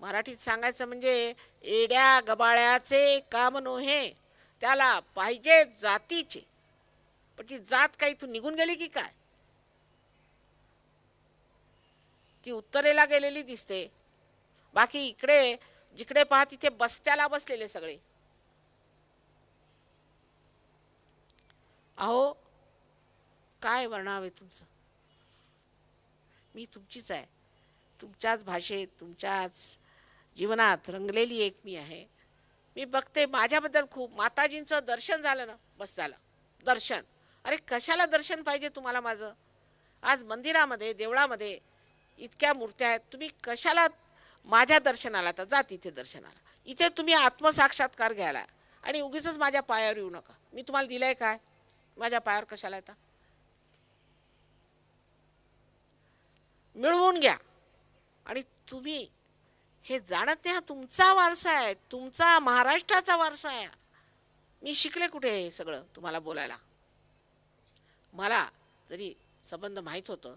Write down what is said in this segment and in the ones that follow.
मराठीत सांगायचं म्हणजे एड्या गबाळ्याचे काम नोहे त्याला पाहिजे जातीचे. पण ती जात काही तू निघून गेली की काय? ती उत्तरेला गेलेली दिसते. बाकी इकडे जिकडे पहा तिथे बस्त्याला बसलेले सगळे. अहो काय वर्णावे तुमचं? मी तुमचीच आहे. तुमच्याच भाषेत तुमच्याच जीवनात रंगलेली एक मी आहे. मी बघते माझ्याबद्दल खूप. माताजींचं दर्शन झालं ना बस झालं. दर्शन. अरे कशाला दर्शन पाहिजे तुम्हाला माझं? आज मंदिरामध्ये देवळामध्ये इतक्या मूर्त्या आहेत. तुम्ही कशाला माझ्या दर्शनाला तर जा तिथे दर्शनाला? इथे तुम्ही आत्मसाक्षात्कार घ्यायला. आणि उगीच माझ्या पायावर येऊ नका. मी तुम्हाला दिलंय काय? माझ्या पायावर कशाला येता? मिळवून घ्या. आणि तुम्ही हे जाणत नाही हा तुमचा वारसा आहे. तुमचा महाराष्ट्राचा वारसा आहे. मी शिकले कुठे हे सगळं तुम्हाला बोलायला? मला जरी संबंध माहीत होतं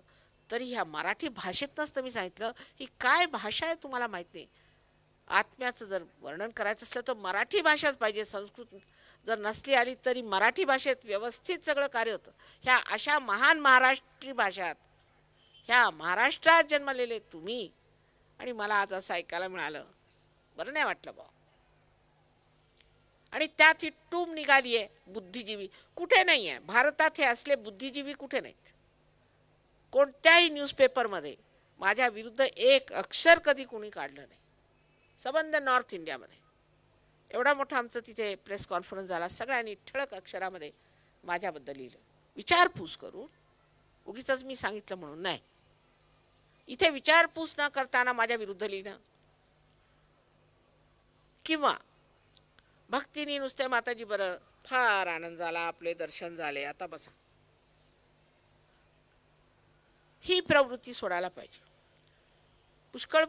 तरी ह्या मराठी भाषेत नसतं मी सांगितलं. ही काय भाषा आहे तुम्हाला माहीत नाही. आत्म्याचं जर वर्णन करायचं असलं तर मराठी भाषाच पाहिजे. संस्कृत जर नसली आली तरी मराठी भाषेत व्यवस्थित सगळं कार्य होतं. ह्या अशा महान महाराष्ट्री भाषात ह्या महाराष्ट्रात जन्मलेले तुम्ही आणि मला आज असं ऐकायला मिळालं. बरं नाही वाटलं बा आणि त्यात ही टूम निघाली आहे बुद्धिजीवी. कुठे नाही आहे भारतात हे असले बुद्धिजीवी कुठे नाहीत? कोणत्याही न्यूजपेपरमध्ये माझ्या विरुद्ध एक अक्षर कधी कुणी काढलं नाही. संबंध नॉर्थ इंडियामध्ये एवढा मोठा आमचं तिथे प्रेस कॉन्फरन्स झाला. सगळ्यांनी ठळक अक्षरामध्ये माझ्याबद्दल लिहिलं. विचारपूस करून. उगीच मी सांगितलं म्हणून नाही. इथे विचारपूस न करताना माझ्या विरुद्ध लिहिणं. किंवा भक्तीने नुसते माताजी बरं फार आनंद झाला आपले दर्शन झाले आता बसा. ही प्रवृत्ती सोडायला पाहिजे. पुष्कळ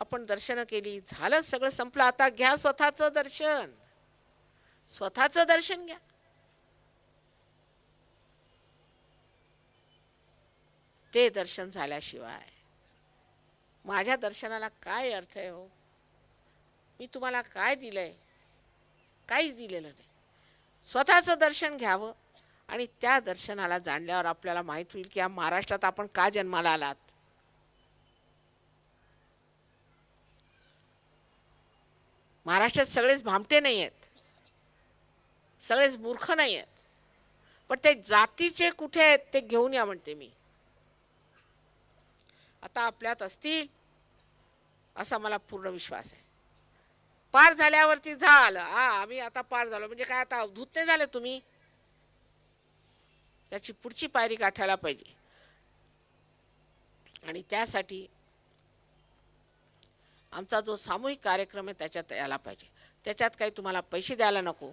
आपण दर्शनं केली झालं सगळं संपलं आता घ्या स्वतःचं दर्शन. स्वतःचं दर्शन घ्या. ते दर्शन झाल्याशिवाय माझ्या दर्शनाला काय अर्थ आहे हो? मी तुम्हाला काय दिलंय? काहीच दिलेलं नाही. स्वतःचं दर्शन घ्यावं आणि त्या दर्शनाला जाणल्यावर आपल्याला माहीत होईल की या महाराष्ट्रात आपण का जन्माला आलात? महाराष्ट्रात सगळेच भामटे नाही आहेत. सगळेच मूर्ख नाही आहेत. पण ते जातीचे कुठे आहेत ते घेऊन या म्हणते मी. आता आपल्यात असतील असा मला पूर्ण विश्वास आहे. पार झाल्यावरती झालं. हा आम्ही आता पार झालो. म्हणजे काय आता अवधूत नाही झाले तुम्ही? त्याची पुढची पायरी गाठायला पाहिजे. आणि त्यासाठी आमचा जो सामूहिक कार्यक्रम आहे त्याच्यात यायला पाहिजे. त्याच्यात काही तुम्हाला पैसे द्यायला नको.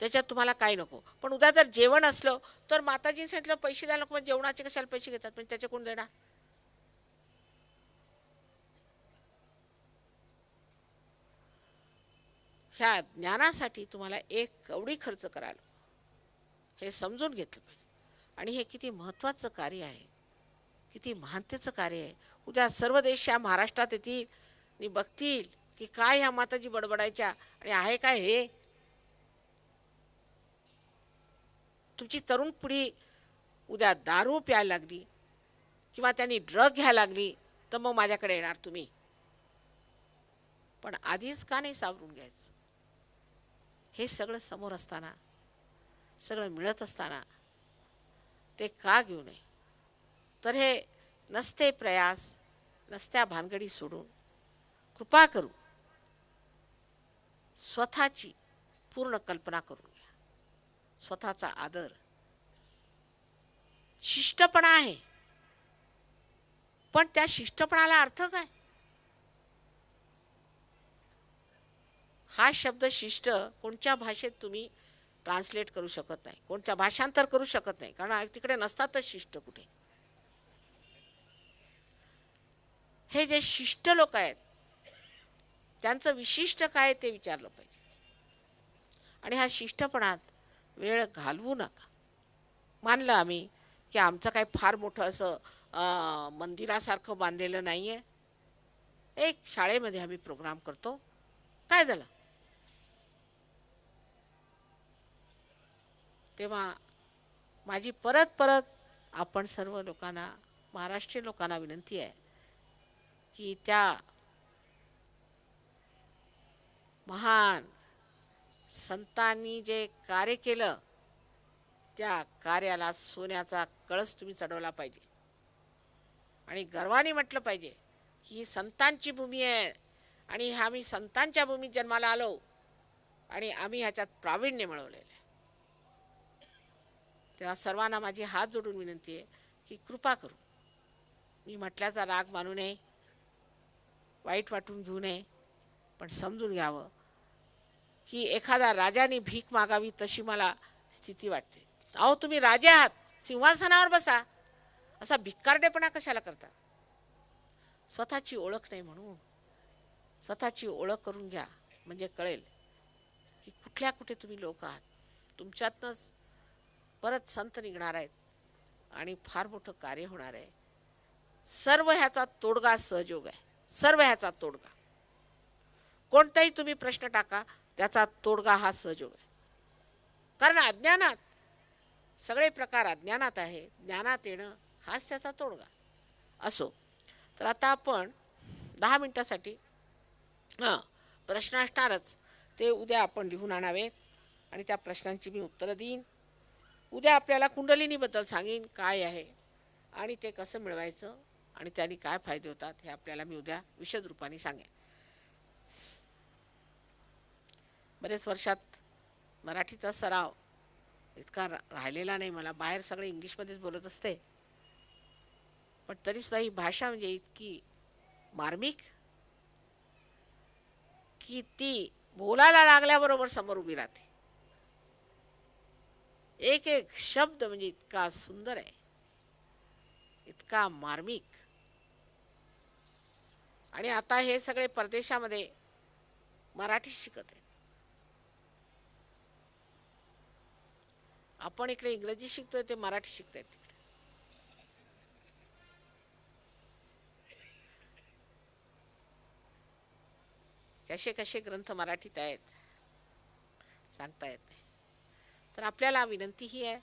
त्याच्यात तुम्हाला काही नको. पण उद्या जर जेवण असलं तर माताजी सांगितलं पैसे द्यायला नको. पण जेवणाचे कशाला पैसे घेतात? पण त्याचे कोण देणार? ह्या ज्ञानासाठी तुम्हाला एक कवडी खर्च करायला हे समजून घेतलं पाहिजे. आणि हे किती महत्त्वाचं कार्य आहे. किती महानतेचं कार्य आहे. उद्या सर्व देश या महाराष्ट्रात येतील आणि बघतील की काय ह्या माताजी बडबडायच्या आणि आहे काय हे. तुमची तरुण पिढी उद्या दारू प्यायला लागली किंवा त्यांनी ड्रग घ्यायला लागली तर मग माझ्याकडे येणार तुम्ही. पण आधीच का नाही सावरून घ्यायचं? हे सगळं समोर असताना सगळं मिळत असताना ते का घेऊ नये? तर हे नसते प्रयास नसत्या भानगडी सोडून कृपा करू स्वतःची पूर्ण कल्पना करून घ्या. स्वतःचा आदर. शिष्टपणा आहे. पण त्या शिष्टपणाला अर्थ काय? हा शब्द शिष्ट कोणत्या भाषेत तुम्ही ट्रान्सलेट करू शकत नाही. कोणत्या भाषांतर करू शकत नाही. कारण तिकडे नसतातच शिष्ट कुठे. हे जे शिष्ट लोक आहेत त्यांचं विशिष्ट काय ते विचारलं पाहिजे. आणि ह्या शिष्टपणात वेळ घालवू नका. मानलं आम्ही की आमचं काय फार मोठं असं मंदिरासारखं बांधलेलं नाही आहे एक शाळेमध्ये आम्ही प्रोग्राम करतो. काय झालं? तेव्हा माझी परत परत आपण सर्व लोकांना महाराष्ट्रीय लोकांना विनंती आहे की त्या महान संतांनी जे कार्य केलं त्या कार्याला सोन्याचा कळस तुम्ही चढवला पाहिजे. आणि गर्वाने म्हटलं पाहिजे की ही संतांची भूमी आहे आणि आम्ही संतांच्या भूमीत जन्माला आलो आणि आम्ही ह्याच्यात प्रावीण्य मिळवलेलं आहे. तेव्हा सर्वांना माझी हात जोडून विनंती आहे की कृपा करू. मी म्हटल्याचा राग मानू नये वाईट वाटून घेऊ नये पण समजून घ्यावं की एखादा राजाने भीक मागावी तशी मला स्थिती वाटते. अहो तुम्ही राजे आहात सिंहासनावर बसा. असा भिक्कारडेपणा कशाला करता? स्वतःची ओळख नाही म्हणून. स्वतःची ओळख करून घ्या म्हणजे कळेल की कुठल्या कुठे तुम्ही लोक आहात. तुमच्यातनंच परत संत निघणार आहेत आणि फार मोठं कार्य होणार आहे. सर्व ह्याचा तोडगा सहयोग आहे. सर्व ह्याचा तोडगा. कोणताही तुम्ही प्रश्न टाका त्याचा तोडगा हा सहयोग आहे. कारण अज्ञानात सगळे प्रकार अज्ञानात आहे. ज्ञानात येणं हाच त्याचा तोडगा. असो. तर आता आपण दहा मिनटासाठी हां प्रश्न असणारच. ते उद्या आपण लिहून आणावेत आणि त्या प्रश्नांची मी उत्तरं देईन. उद्या आपल्याला कुंडलिनीबद्दल सांगेन काय आहे आणि ते कसं मिळवायचं आणि त्याने काय फायदे होतात हे आपल्याला मी उद्या विशद रूपाने सांगेन. बरेच वर्षात मराठीचा सराव इतका राहिलेला नाही मला. बाहेर सगळे इंग्लिशमध्येच बोलत असते. पण तरीसुद्धा ही भाषा म्हणजे इतकी मार्मिक की ती बोलायला लागल्याबरोबर समोर उभी राहते. एक एक शब्द म्हणजे इतका सुंदर आहे. इतका मार्मिक. आणि आता हे सगळे परदेशामध्ये मराठी शिकत आहेत. आपण इकडे इंग्रजी शिकतोय ते मराठी शिकतायत तिकडे. कसे कसे ग्रंथ मराठीत आहेत सांगता येत नाही. तर आपल्याला विनंती ही आहे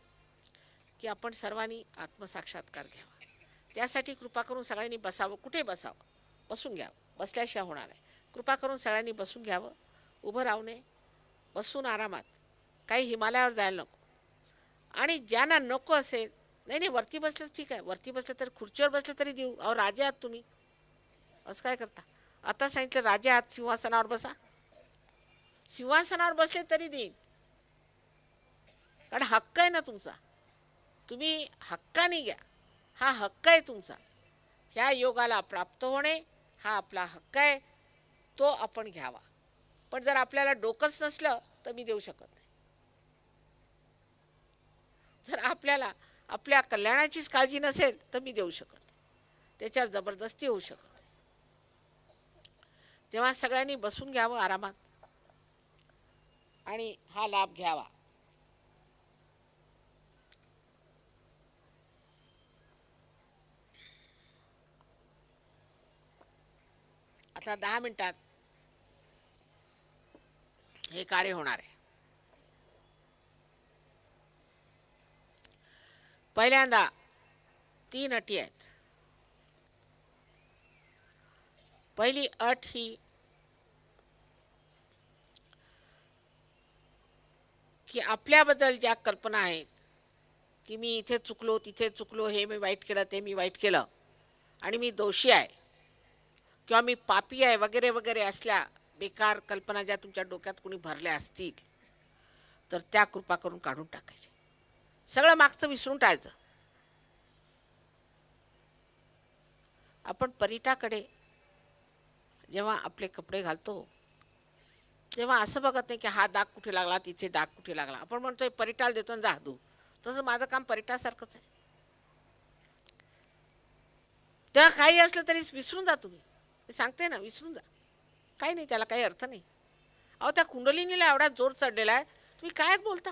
की आपण सर्वांनी आत्मसाक्षात्कार घ्यावा. त्यासाठी कृपा करून सगळ्यांनी बसावं कुठे बसावं? बसून घ्यावं. बसल्याशिवाय होणार आहे कृपा करून सगळ्यांनी बसून घ्यावं. उभं राहू नये. बसून आरामात. काही हिमालयावर जायला नको. आणि ज्यांना नको असेल नाही नाही वरती बसलंच ठीक आहे. वरती बसलं तर खुर्चीवर बसलं तरी देऊ. अहो राजे आहात तुम्ही. असं काय करता? आता सांगितलं राजे आहात सिंहासनावर बसा. सिंहासनावर बसले तरी देईन. कारण हक्क आहे ना तुमचा. तुम्ही हक्काने घ्या. हा हक्क आहे तुमचा. ह्या योगाला प्राप्त होणे हा आपला हक्क आहे. तो आपण घ्यावा. पण जर आपल्याला डोकंच नसलं तर मी देऊ शकत नाही. जर आपल्याला आपल्या कल्याणाचीच काळजी नसेल तर मी देऊ शकत नाही. त्याच्यावर जबरदस्ती होऊ शकत नाही. तेव्हा सगळ्यांनी बसून घ्यावं आरामात. आणि हा लाभ घ्यावा. आता दहा मिनिटात हे कार्य होणार आहे. पहिल्यांदा तीन अटी आहेत. पहिली अट ही की आपल्याबद्दल ज्या कल्पना आहेत की मी इथे चुकलो तिथे चुकलो हे मी वाईट केलं ते मी वाईट केलं आणि मी दोषी आहे. किंवा मी पापी आहे वगैरे वगैरे असल्या बेकार कल्पना ज्या तुमच्या डोक्यात कुणी भरल्या असतील तर त्या कृपा करून काढून टाकायचे. सगळं मागचं विसरून टाळायचं. आपण परिटाकडे जेव्हा आपले कपडे घालतो तेव्हा असं बघत नाही की हा डाग कुठे लागला तिथे डाग कुठे लागला. आपण म्हणतोय परिटाल देतो आणि जा धू तसं माझं काम परिटासारखंच आहे. तेव्हा काही असलं तरी विसरून जा तुम्ही. मी सांगते ना, विसरून जा. काही नाही, त्याला काही अर्थ नाही. अहो, त्या कुंडलिनीला एवढा ज़ोर चढलेला आहे तुम्ही काय बोलता?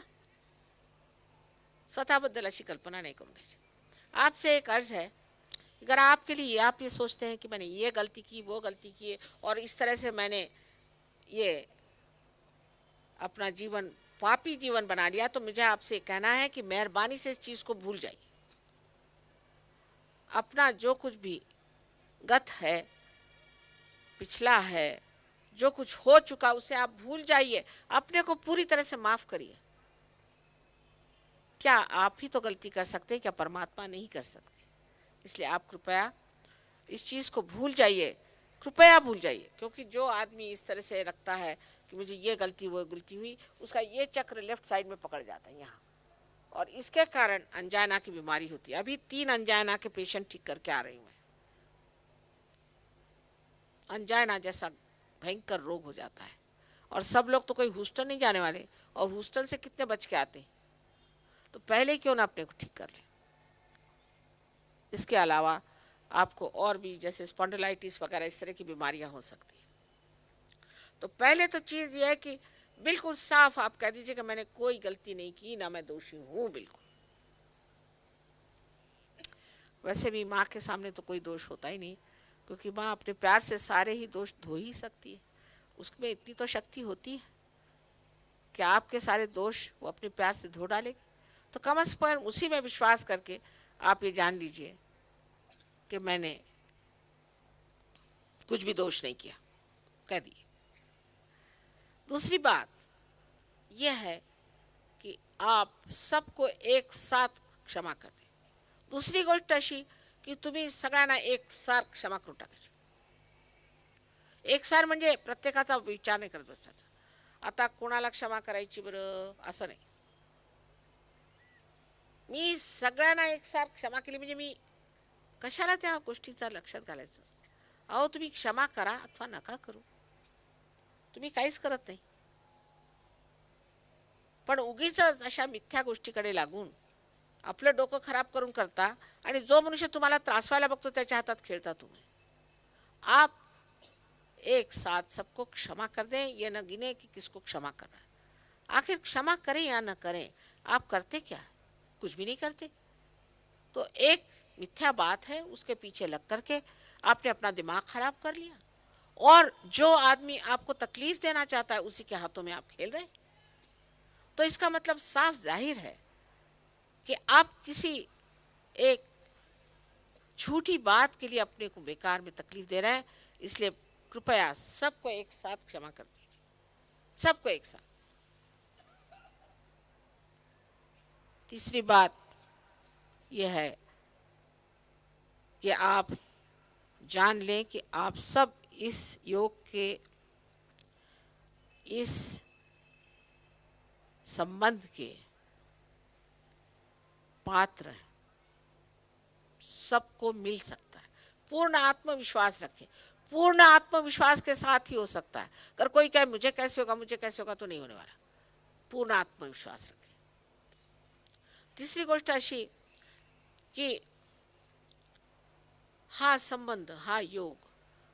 स्वतःबद्दल अशी कल्पना नाही घ्यायची. आपसे एक अर्ज़ है, अगर आपके लिए आप ये सोचते हैं कि मैंने ये गलती की, वो गलती की, और इस तरह से मैंने ये अपना जीवन, पापी जीवन बना लिया तो मुझे आपसे कहना है कि मेहरबानी से इस चीज़ को भूल जाइए। अपना जो कुछ भी गत है पिछला है। जो कुछ हो चुका उसे आप भूल जाइए। अपने को पूरी तरह से माफ़ करिए। क्या आप ही तो गलती कर सकते हैं, क्या परमात्मा नहीं कर सकते? इसलिए आप कृपया इस चीज़ को भूल जाइए। कृपया भूल जाइए, क्योंकि जो आदमी इस तरह से रखता है कि मुझे ये गलती, वो गलती हुई, उसका ये चक्र लेफ़्ट साइड में पकड़ जाता है यहाँ। और इसके कारण अनजाना की बीमारी होती है। अभी तीन अनजाना के पेशेंट ठीक करके आ रही हूँ। अनजाना जैसा भयंकर रोग हो जाता है। और सब लोग तो कोई हूस्टन नहीं जाने वाले। और हूस्टन से कितने बच के आते हैं? तो पहले क्यों ना अपने को ठीक कर लें? इसके अलावा आपको और भी जैसे स्पॉन्डिलाइटिस वगैरह इस तरह की बीमारियाँ हो सकती हैं। तो पहले तो चीज़ यह है कि बिल्कुल साफ़ आप कह दीजिए कि मैंने कोई गलती नहीं की, ना मैं दोषी हूँ बिल्कुल। वैसे भी माँ के सामने तो कोई दोष होता ही नहीं। क्योंकि माँ अपने प्यार से सारे ही दोष धो ही सकती है। उसमें इतनी तो शक्ति होती है कि आपके सारे दोष वो अपने प्यार से धो डालेगी। तो कम अज कम उसी में विश्वास करके आप ये जान लीजिए कि मैंने कुछ भी दोष नहीं किया। कह दिए। दूसरी बात यह है कि आप सबको एक साथ क्षमा कर दें। दूसरी गोष्ट अशी की तुम्ही सगळ्यांना एकसार क्षमा करून टाकायची. एकसार म्हणजे प्रत्येकाचा विचार नाही करत बसायचा. आता कोणाला क्षमा करायची बरं? असं नाही. मी सगळ्यांना एकसार क्षमा केली म्हणजे मी कशाला त्या गोष्टीचा लक्षात घालायचं? अहो तुम्ही क्षमा करा अथवा नका करू. तुम्ही काहीच करत नाही. पण उगीच अशा मिथ्या गोष्टीकडे लागून आपलं डोकं खराब करून करता आणि जो मनुष्य तुम्हाला त्रासवायला बघतो, त्याच्या हातात खेळता तुम्ही. आप एक साथ सबको क्षमा कर दें, ये न गिने कि किसको क्षमा करना है. आखिर क्षमा करें या न करें, आप करते क्या? कुछ भी नहीं करते. तो एक मिथ्या बात है, उसके पीछे लग करके आपने अपना दिमाग खराब कर लिया. और जो आदमी आपको तकलीफ़ देना चाहता है, उसी के हाथों में आप खेल रहे हैं. तो इसका मतलब साफ़ ज़ाहिर है कि आप किसी एक झूठी बात के लिए अपने को बेकार में तकलीफ़ दे रहे हैं, इसलिए कृपया सबको एक साथ क्षमा कर दीजिए। सबको एक साथ। तीसरी बात यह है कि आप जान लें कि आप सब इस योग के, इस संबंध के पात्र है। सबको मिल सकता है। पूर्ण आत्मविश्वास रखें। पूर्ण आत्मविश्वास के साथ ही हो सकता है। अगर कोई कहे मुझे कैसे होगा मुझे कैसे होगा? तो नहीं होने वाला। पूर्ण आत्मविश्वास रखें। तिसरी गोष्ट अशी की हा संबंध हा योग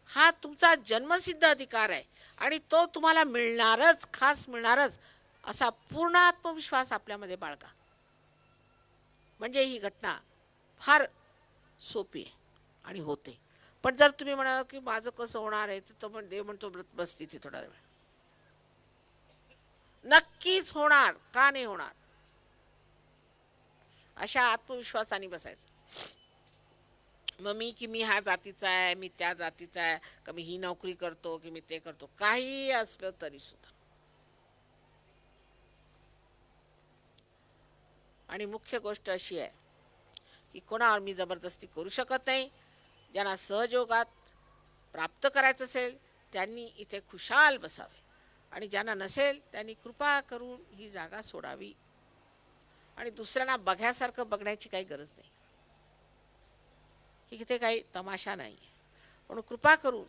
हा तुमचा जन्मसिद्ध अधिकार आहे आणि तो तुम्हाला मिळणारच खास मिळणारच असा पूर्ण आत्मविश्वास आपल्यामध्ये बाळगा. म्हणजे ही घटना फार सोपी आहे आणि होते. पण जर तुम्ही म्हणाल की माझं कसं होणार आहे तर पण देव म्हणतो व्रत बस तिथे थोडा वेळ. नक्कीच होणार का नाही होणार? अशा आत्मविश्वासाने बसायचं. मग मी की मी ह्या जातीचा आहे मी त्या जातीचा आहे का मी ही नोकरी करतो की मी ते करतो काही असलं तरी सुद्धा. आणि मुख्य गोष्ट अशी आहे की कोणावर मी जबरदस्ती करू शकत नाही. ज्यांना सहयोगात प्राप्त करायचं असेल त्यांनी इथे खुशाल बसावे. आणि ज्यांना नसेल त्यांनी कृपा करून ही जागा सोडावी. आणि दुसऱ्यांना बघ्यासारखं बघण्याची काही गरज नाही. इथे काही तमाशा नाही. आहे म्हणून कृपा करून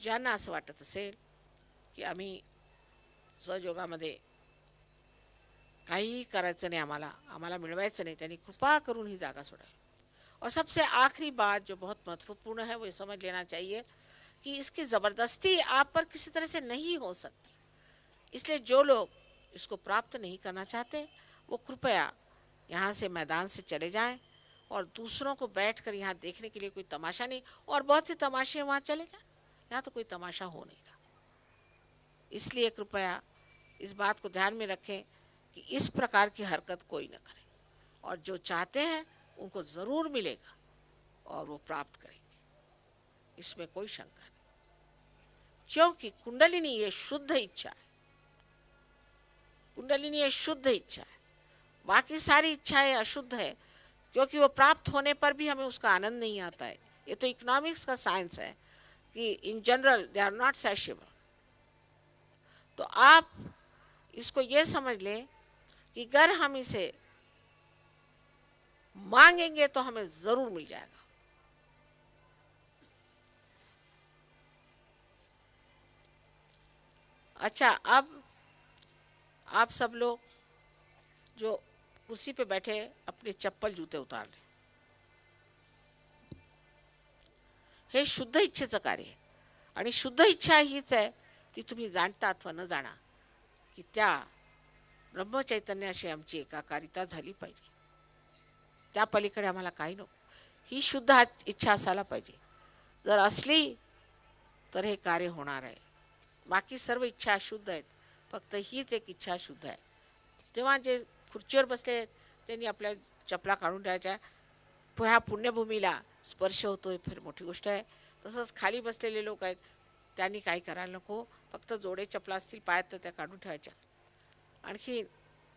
ज्यांना असं वाटत असेल की आम्ही सहयोगामध्ये काहीही करायचं नहीं आम्हाला. आम्हाला मिळवायचं नहीं. त्यांनी कृपा करून ही जागा सोडावी. और सबसे आखिरी बात जो बहुत महत्वपूर्ण है, वो ये समझ लेना चाहिए कि इसकी ज़बरदस्ती आप पर किसी तरह से नहीं हो सकती। इसलिए जो लोग इसको प्राप्त नहीं करना चाहते, वो कृपया यहाँ से मैदान से चले जाएँ और दूसरों को बैठ कर यहाँ देखने के लिए कोई तमाशा नहीं और बहुत से तमाशे वहाँ चले जाए। यहाँ तो कोई तमाशा हो नहीं रहा। इसलिए कृपया इस बात को ध्यान में रखें कि इस प्रकार की हरकत कोई ना करे। और जो चाहते हैं, उनको ज़रूर मिलेगा और वो प्राप्त करेंगे। इसमें कोई शंका नहीं। क्योंकि कुंडलिनी ये शुद्ध इच्छा है। कुंडलिनी ये शुद्ध इच्छा है। बाकी सारी इच्छाएँ अशुद्ध है, क्योंकि वो प्राप्त होने पर भी हमें उसका आनंद नहीं आता है। ये तो इकोनॉमिक्स का साइंस है कि in general they are not satiable तो आप इसको ये समझ लें कि अगर हम इसे मांगेंगे तो हमें ज़रूर मिल जाएगा। अच्छा अब आप सब लोग जो कुर्सी पे बैठे अपने चप्पल जूते उतार लें। हे शुद्ध इच्छेचं कार्य आणि शुद्ध इच्छा हीच आहे ती तुम्ही जाणता अथवा न जाणा की त्या ब्रह्मचैतन्याशी आमची एकाकारिता झाली पाहिजे. त्या पलीकडे आम्हाला काही नको. ही शुद्ध इच्छा असायला पाहिजे. जर असली तर हे कार्य होणार आहे. बाकी सर्व इच्छा अशुद्ध आहेत. फक्त हीच एक इच्छा शुद्ध आहे. तेव्हा जे खुर्चीवर बसले आहेत त्यांनी आपल्या चपला काढून ठेवायच्या. ह्या पुण्यभूमीला स्पर्श होतो होतोय फार मोठी गोष्ट आहे. तसंच खाली बसलेले लोक आहेत त्यांनी काही करायला नको. फक्त जोडे चपला असतील पायात तर त्या काढून ठेवायच्या. आणखी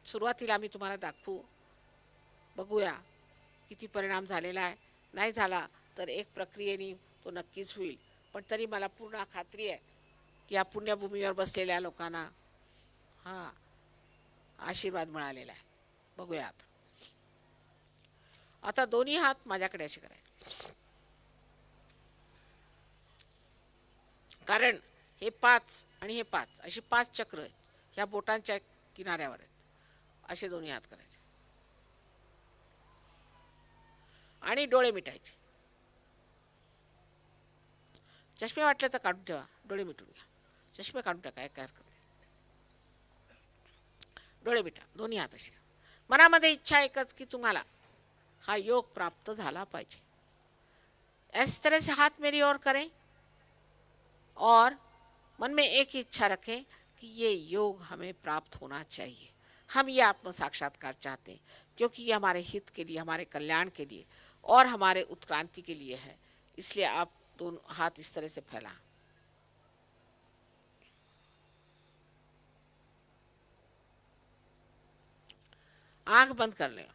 सुरुवातीला आम्ही तुम्हाला दाखवू. बघूया किती परिणाम झालेला आहे. नाही झाला तर एक प्रक्रियेने तो नक्कीच होईल. पण तरी मला पूर्ण खात्री आहे की या पुण्यभूमीवर बसलेल्या लोकांना हां आशीर्वाद मिळालेला आहे. बघूया आता. आता दोन्ही हात माझ्याकडे असे करायचे. कारण हे पाच आणि हे पाच अशी पाच चक्र आहेत. ह्या बोटांच्या किनाऱ्यावर आहेत. असे दोन्ही हात करायचे. आणि डोळे मिटायचे. चष्मे वाटले तर काढून ठेवा. डोळे मिटून घ्या. चष्मे काढून टाका काय हरकत डोळे मिटा. दोन्ही हात असे. मनामध्ये इच्छा एकच की तुम्हाला हा योग प्राप्त झाला पाहिजे. इस तरह से हाथ मेरी ओर करें और मन में एक ही इच्छा रखें कि ये योग हमें प्राप्त होना चाहिए। हम ये आत्म साक्षात्कार चाहते हैं, क्योंकि ये हमारे हित के लिए, हमारे कल्याण के लिए और हमारे उत्क्रांति के लिए है। इसलिए आप दोनों, हाथ इस तरह से फैला आँख बंद कर लें।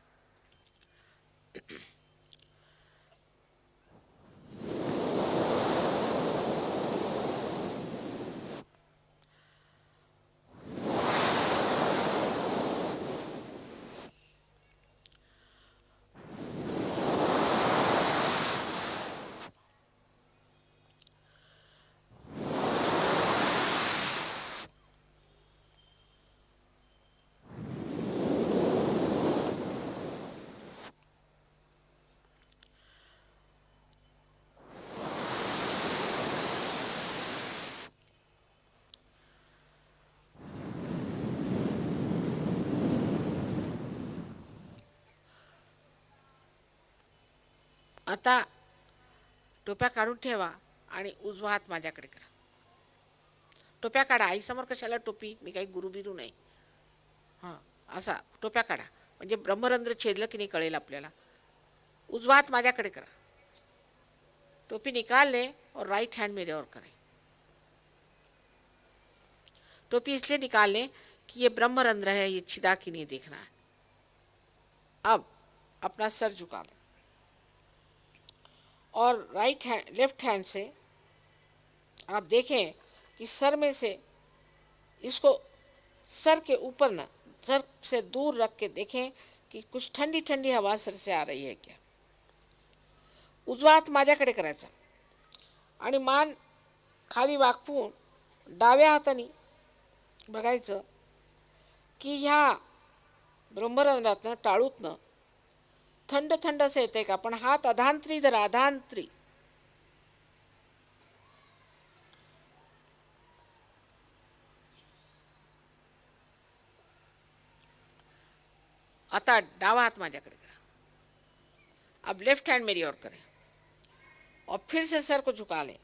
आता टोप्या काढून ठेवा आणि उजवा हात माझ्याकडे करा. टोप्या काढा. आईसमोर कशाला टोपी? मी काही गुरु बिरू नाही. हां असा. टोप्या काढा. म्हणजे ब्रह्मरंध्र छेदलं की नाही कळेल आपल्याला. उजवा हात माझ्याकडे करा. टोपी निकाल ले और राइट हैंड मेरे और करें. टोपी इसलिए निकाल लें कि ये ब्रह्मरंध्र है ये छिदा की नहीं देखना है. अब अपना सर झुका लें. और राइट हैंड लेफ्ट हैंड से आप देखें कि सर में से इसको सर के ऊपर ना सर से दूर रख के देखें की कुछ ठंडी ठंडी हवा सर से आ रही है क्या। उजवा हात माझ्याकडे करायचा। आणि मान खाली वाकवून डाव्या हाताने बघायचं की ह्या ब्रह्मरंध्रातनं टाळूतनं थंड थंड असं का? पण हात अधांतरी धरा अधांतरी. आता डावा हात माझ्याकडे करा. अब लेफ्ट हैंड मेरी ओर करें. और फिर से सर को झुका लें.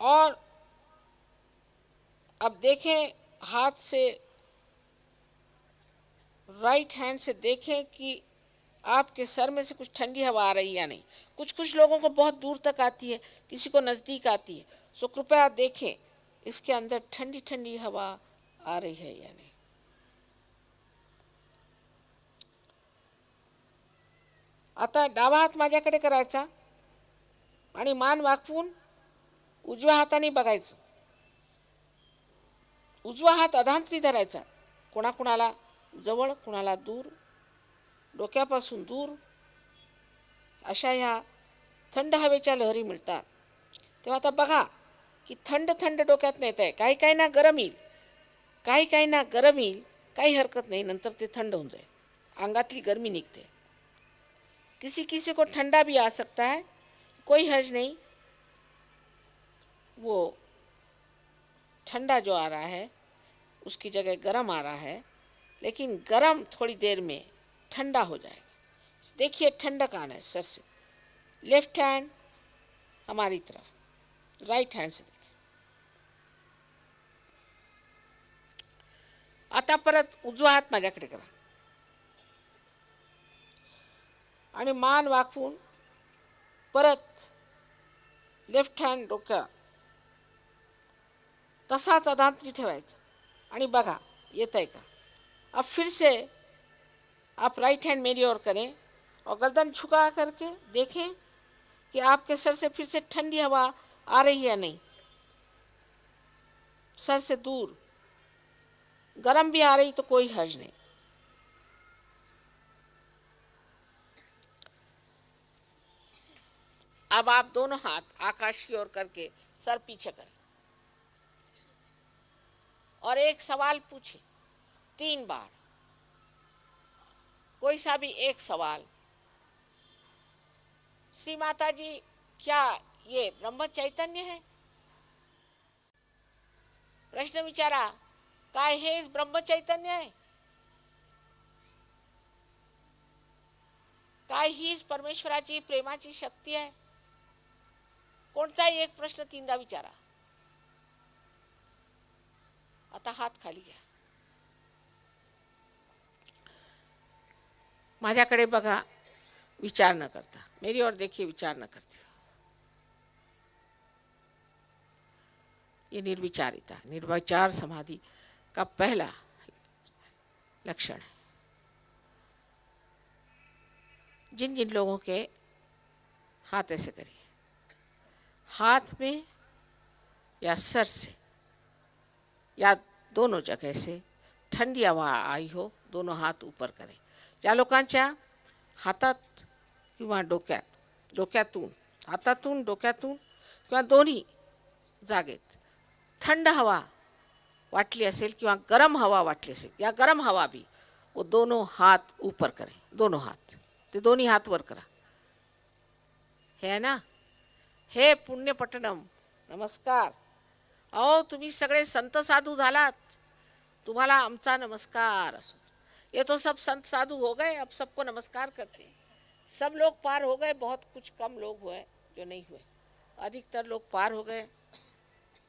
और अब देखें हाथ से राइट हैंड से देखें कि आपके सर में से कुछ ठंडी हवा आ रही है या नहीं? कुछ कुछ लोगों को बहुत दूर तक आती है किसी को नज़दीक आती है। सो कृपया देखें इसके अंदर ठंडी ठंडी हवा आ रही है या नहीं? आता डावा हात माझ्याकडे करायचा आणि मान वाकवून उजव्या हाताने बघायचं. उजवा हात अधांतरी धरायचा. कोणाकोणाला जवळ कुणाला दूर डोक्यापासून दूर. अशा ह्या थंड हवेच्या लहरी मिळतात. तेव्हा आता बघा की थंड थंड डोक्यात नेत आहे काही काही ना गरम येईल. काही काही ना गरम येईल. काही हरकत नाही. नंतर ते थंड होऊन जाईल. अंगातली गर्मी निघते. किसी किसी को ठंडा भी आ सकता है. कोई हर्ज नहीं. वो ठंडा जो आ रहा है उसकी जगह गरम आ रहा है. लेकिन गरम थोड़ी देर में ठंडा हो जाएगा। देखिए ठंडक आना है सर से। लेफ्ट हैंड हमारी तरफ। राइट हैंड से आता परत उजवा हात माझ्याकडे करा। आणि मान वाकवून परत लेफ्ट हँड डोक्या तसाच अधांत्री ठेवायचा. आणि बघा येत आहे का? अब फिर से आप राइट हैंड मेरी ओर करें और गर्दन झुका करके देखें कि आपके सर से फिर से ठंडी हवा आ रही है नहीं। सर से दूर। गर्म भी आ रही तो कोई हर्ज नहीं। अब आप दोनों हाथ आकाश की ओर करके सर पीछे करें। और एक सवाल पूछे। तीन बार। कोई सा भी एक सवाल। श्री माता जी क्या ये ब्रह्म चैतन्य है? प्रश्न विचारा काय हे ब्रह्म चैतन्य आहे काय हीच परमेश्वराची प्रेमाची शक्ती आहे कोणताही एक प्रश्न तीनदा विचारा. आता हात खाली घ्या. माझ्याकडे बघा, विचार न करता. मेरी और देखिए, विचार न करते ये निर्विचारिता, निर्विचार समाधि का पहला लक्षण है। जिन जिन लोगों के हाथ ऐसे करिए। हाथ में या सर से, या दोनों जगह से ठंडी हवा आई हो, दोनों हाथ ऊपर करें। ज्या लोकांच्या हातात किंवा डोक्यात डोक्यातून हातातून डोक्यातून किंवा दोन्ही जागेत थंड हवा वाटली असेल किंवा गरम हवा वाटली असेल या गरम हवा भी वो दोनों हात ऊपर करे दोनों हात ते दोन्ही हात वर करा. हे आहे ना? हे पुण्यपटनम नमस्कार. अहो तुम्ही सगळे संत साधू झालात. तुम्हाला आमचा नमस्कार असो. ये तो सब संत साधु हो गए, अब सबको नमस्कार करते हैं। सब लोग पार हो गए, बहुत कुछ कम लोग हुए जो नहीं हुए। अधिकतर लोग पार हो गए,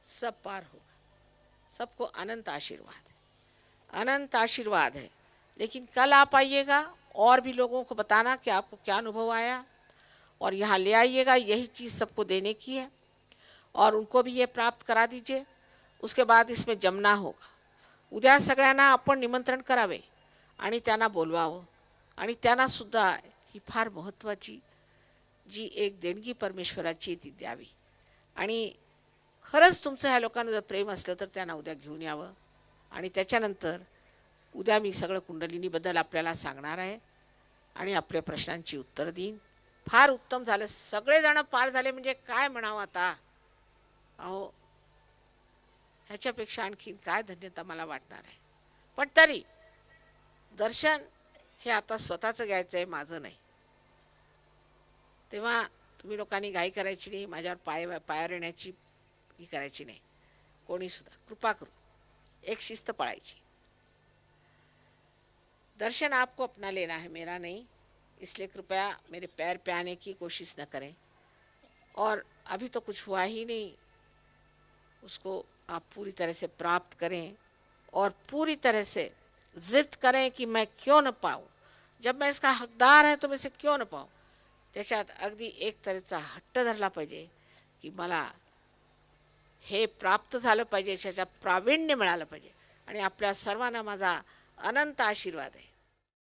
सब पार होगा सबको अनंत आशीर्वाद है। अनंत आशीर्वाद है। लेकिन कल आप आइएगा, और भी लोगों को बताना कि आपको क्या अनुभव आया, और यहाँ ले आइएगा, यही चीज़ सबको देने की है, और उनको भी ये प्राप्त करा दीजिए। उसके बाद इसमें जमना होगा। उद्या सगळ्यांना आपण निमंत्रण करावे। आणि त्यांना बोलवावं. आणि त्यांनासुद्धा ही फार महत्त्वाची जी एक देणगी परमेश्वराची ती द्यावी. आणि खरंच तुमचं ह्या लोकांना जर प्रेम असलं तर त्यांना उद्या घेऊन यावं. आणि त्याच्यानंतर उद्या मी सगळं कुंडलिनीबद्दल आपल्याला सांगणार आहे. आणि आपल्या प्रश्नांची उत्तरं देईन. फार उत्तम झालं. सगळेजणं पार झाले म्हणजे काय म्हणावं आता? अहो ह्याच्यापेक्षा आणखीन काय धन्यता मला वाटणार आहे? पण तरी दर्शन हे आता स्वतःचं घ्यायचं आहे माझं नाही. तेव्हा तुम्ही लोकांनी घाई करायची नाही माझ्यावर पाय पायावर येण्याची ही करायची नाही. कोणीसुद्धा कृपा करू. एक शिस्त पाळायची. दर्शन आपको अपना लेना है मेरा नहीं. इसलिए कृपया मेरे पैर पे आने की कोशिश न करें. और अभी तो कुछ हुआ ही नहीं. उसको आप पूरी तरह से प्राप्त करें और पूरी तरह से जिद करें की मैं क्यों न पाऊ? जब मैं इसका हकदार आहे तो मी इसे क्यों न पाहू त्याच्यात अगदी एक तऱ्हेचा हट्ट धरला पाहिजे की मला हे प्राप्त झालं पाहिजे त्याच्या प्रावीण्य मिळालं पाहिजे. आणि आपल्या सर्वांना माझा अनंत आशीर्वाद आहे.